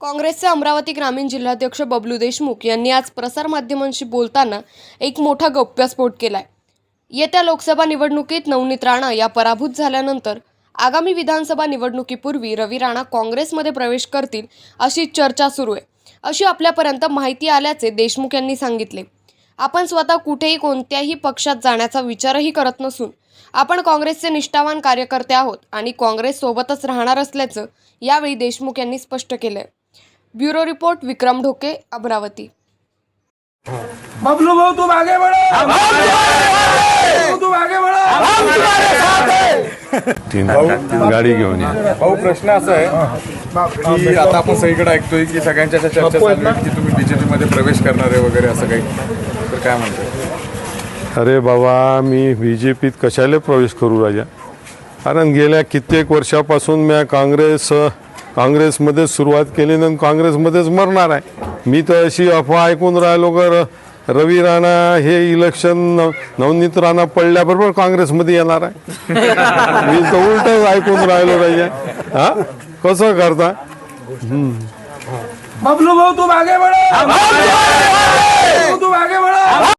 काँग्रेसचे अमरावती ग्रामीण जिल्हाध्यक्ष बबलू देशमुख यांनी आज प्रसारमाध्यमांशी बोलताना एक मोठा गौप्यस्फोट केलाय. येत्या लोकसभा निवडणुकीत नवनीत राणा या पराभूत झाल्यानंतर आगामी विधानसभा निवडणुकीपूर्वी रवी राणा काँग्रेसमध्ये प्रवेश करतील अशी चर्चा सुरू आहे. अशी आपल्यापर्यंत माहिती आल्याचे देशमुख यांनी सांगितले. आपण स्वतः कुठेही कोणत्याही पक्षात जाण्याचा विचारही करत नसून आपण काँग्रेसचे निष्ठावान कार्यकर्ते आहोत आणि काँग्रेससोबतच राहणार असल्याचं यावेळी देशमुख यांनी स्पष्ट केलंय. Bureau report Vikram Dhoke Amravati. Bablu भाऊ तुम आगे बढ़ो बबलू, तुम आगे बढ़ो तीन गाडी घेऊन या. भाऊ प्रश्न असा आहे की आता आपण सगळीकडे ऐकतोय की सगळ्यांच्या अशा चर्चा चालू आहेत की तुम्ही बीजेपी मध्ये प्रवेश करणार आहे वगैरे असं काही. तर काय म्हणताय अरे बाबा मी बी जे पीत कशाला प्रवेश करू राजा? कारण गेल्या कित्येक वर्षापासून मी काँग्रेस काँग्रेसमध्ये सुरुवात केली आणि काँग्रेसमध्येच मरणार आहे. मी तर अशी अफवा ऐकून राहिलो र- रवी राणा हे इलेक्शन नव- नवनीत राणा पडल्याबरोबर काँग्रेसमध्ये येणार आहे. मी तर उलटच ऐकून राहिलो राजा. हा? कसं करता? बबलू भाऊ तुम आगे